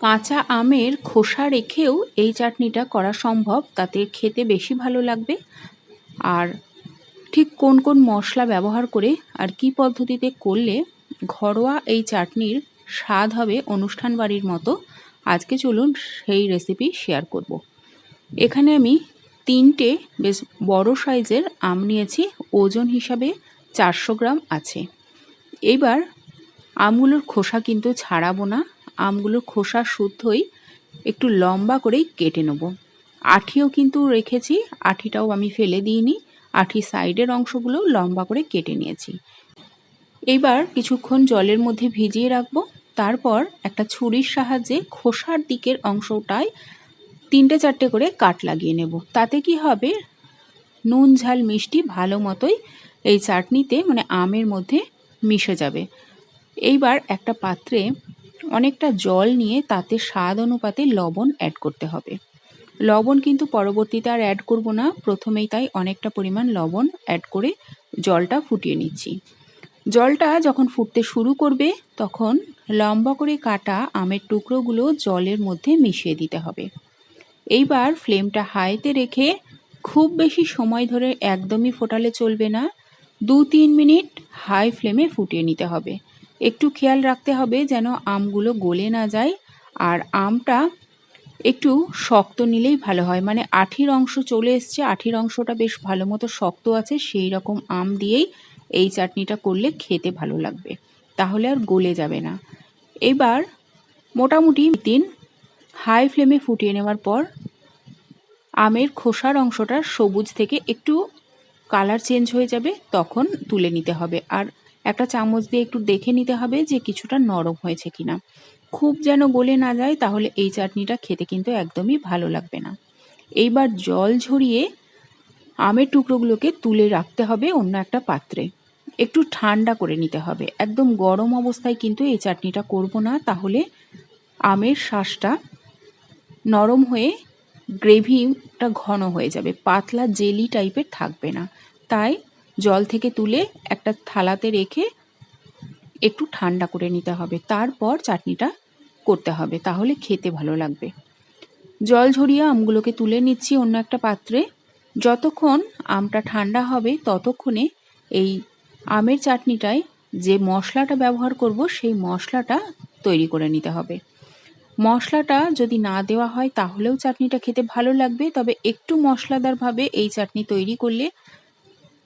কাঁচা আমের খোসা রেখেও এই চাটনিটা করা সম্ভব। তাতে খেতে বেশি ভালো লাগবে। আর ঠিক কোন কোন মশলা ব্যবহার করে আর কি পদ্ধতিতে করলে ঘরোয়া এই চাটনির স্বাদ হবে অনুষ্ঠান বাড়ির মতো, আজকে চলুন সেই রেসিপি শেয়ার করব। এখানে আমি তিনটে বেশ বড় সাইজের আম নিয়েছি, ওজন হিসাবে চারশো গ্রাম আছে। এবার আমগুলোর খোসা কিন্তু ছাড়াবো না। আমগুলোর খোসা শুদ্ধই একটু লম্বা করেই কেটে নেব। আঠিও কিন্তু রেখেছি, আঠিটাও আমি ফেলে দিইনি, আঠি সাইডের অংশগুলো লম্বা করে কেটে নিয়েছি। এইবার কিছুক্ষণ জলের মধ্যে ভিজিয়ে রাখব, তারপর একটা ছুরির সাহায্যে খোসার দিকের অংশটায় তিনটে চারটে করে কাট লাগিয়ে নেব। তাতে কি হবে? নুন, ঝাল, মিষ্টি ভালো মতোই এই চাটনিতে মানে আমের মধ্যে মিশে যাবে। এইবার একটা পাত্রে অনেকটা জল নিয়ে তাতে স্বাদ অনুপাতে লবণ অ্যাড করতে হবে। লবণ কিন্তু পরবর্তীতে আর অ্যাড করব না, প্রথমেই তাই অনেকটা পরিমাণ লবণ অ্যাড করে জলটা ফুটিয়ে নিচ্ছি। জলটা যখন ফুটতে শুরু করবে, তখন লম্বা করে কাটা আমের টুকরোগুলো জলের মধ্যে মিশিয়ে দিতে হবে। এইবার ফ্লেমটা হাইতে রেখে খুব বেশি সময় ধরে একদমই ফোটালে চলবে না দু তিন মিনিট হাই ফ্লেমে ফুটিয়ে নিতে হবে। একটু খেয়াল রাখতে হবে যেন আমগুলো গলে না যায়। আর আমটা একটু শক্ত নিলেই ভালো হয়। মানে আঠির অংশ চলে এসছে, আঠির অংশটা বেশ ভালো মতো শক্ত আছে, সেই রকম আম দিয়েই এই চাটনিটা করলে খেতে ভালো লাগবে। তাহলে আর গলে যাবে না। এবার মোটামুটি তিন হাই ফ্লেমে ফুটিয়ে নেওয়ার পর আমের খোসার অংশটা সবুজ থেকে একটু কালার চেঞ্জ হয়ে যাবে, তখন তুলে নিতে হবে। আর একটা চামচ দিয়ে একটু দেখে নিতে হবে যে কিছুটা নরম হয়েছে কিনা। খুব যেন গলে না যায়, তাহলে এই চাটনিটা খেতে কিন্তু একদমই ভালো লাগবে না। এইবার জল ঝরিয়ে আমের টুকরোগুলোকে তুলে রাখতে হবে অন্য একটা পাত্রে। একটু ঠান্ডা করে নিতে হবে। একদম গরম অবস্থায় কিন্তু এই চাটনিটা করব না, তাহলে আমের শ্বাসটা নরম হয়ে গ্রেভিটা ঘন হয়ে যাবে। পাতলা জেলি টাইপের থাকবে না। তাই জল থেকে তুলে একটা থালাতে রেখে একটু ঠান্ডা করে নিতে হবে। তারপর চাটনিটা করতে হবে। তাহলে খেতে ভালো লাগবে। জল ঝরিয়ে আমগুলোকে তুলে নিচ্ছি অন্য একটা পাত্রে। যতক্ষণ আমটা ঠান্ডা হবে, ততক্ষণে এই আমের চাটনিটায় যে মশলাটা ব্যবহার করব, সেই মশলাটা তৈরি করে নিতে হবে। মশলাটা যদি না দেওয়া হয়, তাহলেও চাটনিটা খেতে ভালো লাগবে। তবে একটু মশলাদারভাবে এই চাটনি তৈরি করলে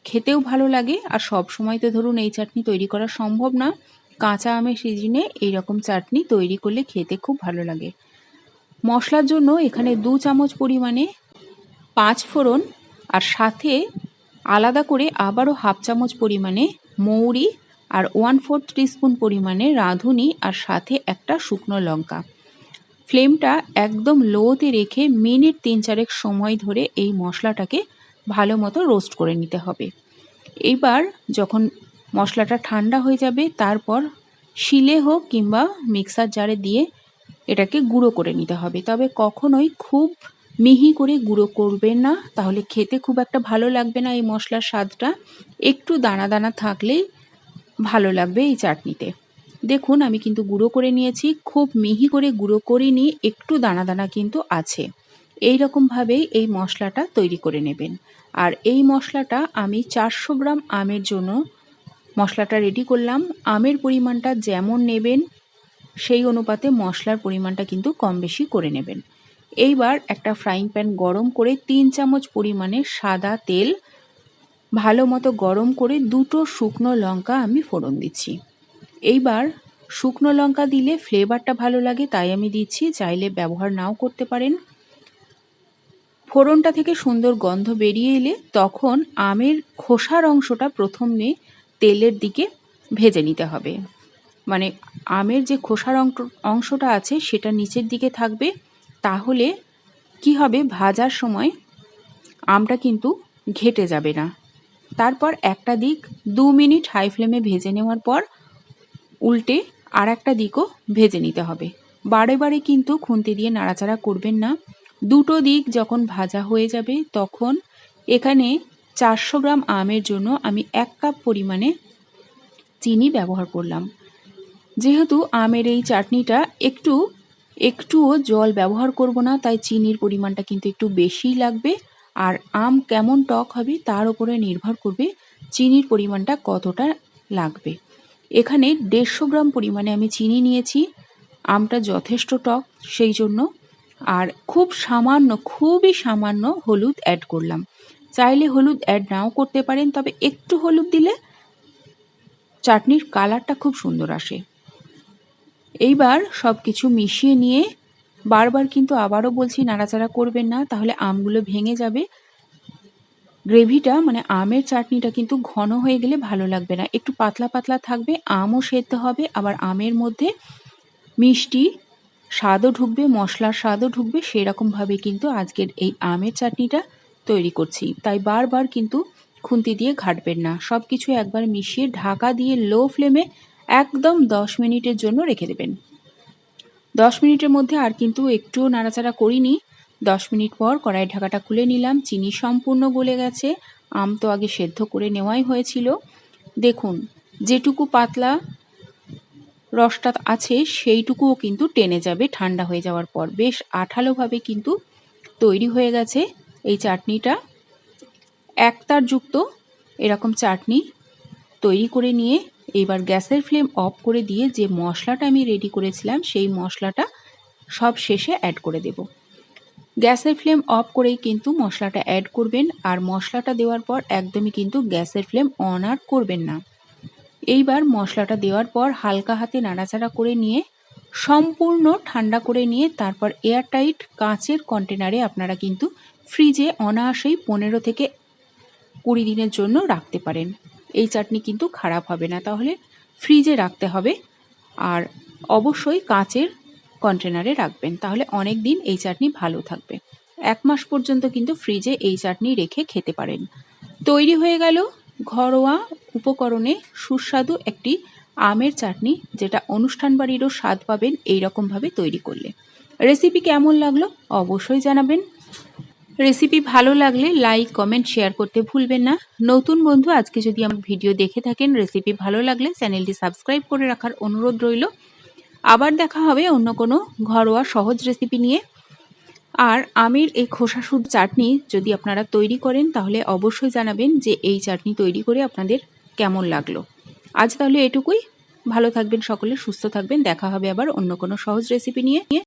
খেতেও ভালো লাগে, আর সব সময় তো ধরুন এই চাটনি তৈরি করা সম্ভব না, কাঁচা আমের সিজনে এইরকম চাটনি তৈরি করলে খেতে খুব ভালো লাগে। মশলার জন্য এখানে দু চামচ পরিমাণে পাঁচ ফোড়ন, আর সাথে আলাদা করে আবারও হাফ চামচ পরিমাণে মৌরি, আর ওয়ান ফোর্থ টিস্পুন পরিমাণে রাঁধুনি, আর সাথে একটা শুকনো লঙ্কা। ফ্লেমটা একদম লোতে রেখে মিনিট তিন চারেক সময় ধরে এই মশলাটাকে ভালো মতো রোস্ট করে নিতে হবে। এইবার যখন মশলাটা ঠান্ডা হয়ে যাবে, তারপর শিলে হোক কিংবা মিক্সার জারে দিয়ে এটাকে গুঁড়ো করে নিতে হবে। তবে কখনোই খুব মিহি করে গুঁড়ো করবেন না, তাহলে খেতে খুব একটা ভালো লাগবে না এই মশলার স্বাদটা। একটু দানা দানা থাকলেই ভালো লাগবে এই চাটনিতে। দেখুন, আমি কিন্তু গুঁড়ো করে নিয়েছি, খুব মিহি করে গুঁড়ো করিনি, একটু দানা দানা কিন্তু আছে। এই রকমভাবেই এই মশলাটা তৈরি করে নেবেন। আর এই মশলাটা আমি চারশো গ্রাম আমের জন্য মশলাটা রেডি করলাম। আমের পরিমাণটা যেমন নেবেন, সেই অনুপাতে মশলার পরিমাণটা কিন্তু কম বেশি করে নেবেন। এইবার একটা ফ্রাইং প্যান গরম করে তিন চামচ পরিমাণে সাদা তেল, ভালো মতো গরম করে দুটো শুকনো লঙ্কা আমি ফোড়ন দিচ্ছি। এইবার শুকনো লঙ্কা দিলে ফ্লেভারটা ভালো লাগে, তাই আমি দিচ্ছি। চাইলে ব্যবহার নাও করতে পারেন। ফোড়নটা থেকে সুন্দর গন্ধ বেরিয়ে এলে তখন আমের খোসার অংশটা প্রথমে তেলের দিকে ভেজে নিতে হবে। মানে আমের যে খোসার অংশটা আছে সেটা নিচের দিকে থাকবে। তাহলে কি হবে? ভাজার সময় আমটা কিন্তু ঘেটে যাবে না। তারপর একটা দিক দু মিনিট হাই ফ্লেমে ভেজে নেওয়ার পর উল্টে আর একটা দিকও ভেজে নিতে হবে। বারে বারে কিন্তু খুন্তি দিয়ে নাড়াচাড়া করবেন না। দুটো দিক যখন ভাজা হয়ে যাবে, তখন এখানে চারশো গ্রাম আমের জন্য আমি এক কাপ পরিমাণে চিনি ব্যবহার করলাম। যেহেতু আমের এই চাটনিটা একটু, একটুও জল ব্যবহার করব না, তাই চিনির পরিমাণটা কিন্তু একটু বেশিই লাগবে। আর আম কেমন টক হবে তার উপরে নির্ভর করবে চিনির পরিমাণটা কতটা লাগবে। এখানে দেড়শো গ্রাম পরিমাণে আমি চিনি নিয়েছি। আমটা যথেষ্ট টক, সেই জন্য আর খুব সামান্য, খুবই সামান্য হলুদ অ্যাড করলাম। চাইলে হলুদ অ্যাড নাও করতে পারেন, তবে একটু হলুদ দিলে চাটনির কালারটা খুব সুন্দর আসে। এইবার সব কিছু মিশিয়ে নিয়ে বারবার কিন্তু আবারও বলছি, নাড়াচাড়া করবেন না, তাহলে আমগুলো ভেঙে যাবে। গ্রেভিটা মানে আমের চাটনিটা কিন্তু ঘন হয়ে গেলে ভালো লাগবে না। একটু পাতলা পাতলা থাকবে, আমও সেদ্ধ হবে, আবার আমের মধ্যে মিষ্টি স্বাদও ঢুকবে, মশলার স্বাদও ঢুকবে, সেরকমভাবে কিন্তু আজকের এই আমের চাটনিটা তৈরি করছি। তাই বারবার কিন্তু খুন্তি দিয়ে ঘাটবেন না। সব কিছু একবার মিশিয়ে ঢাকা দিয়ে লো ফ্লেমে একদম দশ মিনিটের জন্য রেখে দেবেন। দশ মিনিটের মধ্যে আর কিন্তু একটুও নাড়াচাড়া করিনি। দশ মিনিট পর কড়াই ঢাকাটা খুলে নিলাম। চিনি সম্পূর্ণ গলে গেছে। আম তো আগে সেদ্ধ করে নেওয়াই হয়েছিল। দেখুন, যেটুকু পাতলা রসটা আছে, সেইটুকুও কিন্তু টেনে যাবে ঠান্ডা হয়ে যাওয়ার পর। বেশ আঠালোভাবে কিন্তু তৈরি হয়ে গেছে এই চাটনিটা। একতারযুক্ত এরকম চাটনি তৈরি করে নিয়ে এবার গ্যাসের ফ্লেম অফ করে দিয়ে যে মশলাটা আমি রেডি করেছিলাম, সেই মশলাটা সব শেষে অ্যাড করে দেব। গ্যাসের ফ্লেম অফ করেই কিন্তু মশলাটা অ্যাড করবেন, আর মশলাটা দেওয়ার পর একদমই কিন্তু গ্যাসের ফ্লেম অন আর করবেন না। এইবার মশলাটা দেওয়ার পর হালকা হাতে নাড়াচাড়া করে নিয়ে, সম্পূর্ণ ঠান্ডা করে নিয়ে তারপর এয়ারটাইট কাঁচের কন্টেনারে আপনারা কিন্তু ফ্রিজে অনায়াসেই পনেরো থেকে কুড়ি দিনের জন্য রাখতে পারেন। এই চাটনি কিন্তু খারাপ হবে না, তাহলে ফ্রিজে রাখতে হবে। আর অবশ্যই কাঁচের কন্টেনারে রাখবেন, তাহলে অনেক দিন এই চাটনি ভালো থাকবে। এক মাস পর্যন্ত কিন্তু ফ্রিজে এই চাটনি রেখে খেতে পারেন। তৈরি হয়ে গেল ঘরোয়া উপকরণে সুস্বাদু একটি আমের চাটনি যেটা অনুষ্ঠান বাড়িরও স্বাদ পাবেন এই রকমভাবে তৈরি করলে। রেসিপি কেমন লাগল অবশ্যই জানাবেন। রেসিপি ভালো লাগলে লাইক কমেন্ট শেয়ার করতে ভুলবেন না। নতুন বন্ধু, আজকে যদি আমার ভিডিও দেখে থাকেন রেসিপি ভালো লাগলে চ্যানেলটি সাবস্ক্রাইব করে রাখার অনুরোধ রইল। আবার দেখা হবে অন্য কোনো ঘরোয়া সহজ রেসিপি নিয়ে। আর আমের এই খোসা শুদ্ধ চাটনি যদি আপনারা তৈরি করেন, তাহলে অবশ্যই জানাবেন যে এই চাটনি তৈরি করে আপনাদের কেমন লাগল? আজ তাহলে এটুকুই। ভালো থাকবেন সকলে, সুস্থ থাকবেন। দেখা হবে আবার অন্য কোনো সহজ রেসিপি নিয়ে।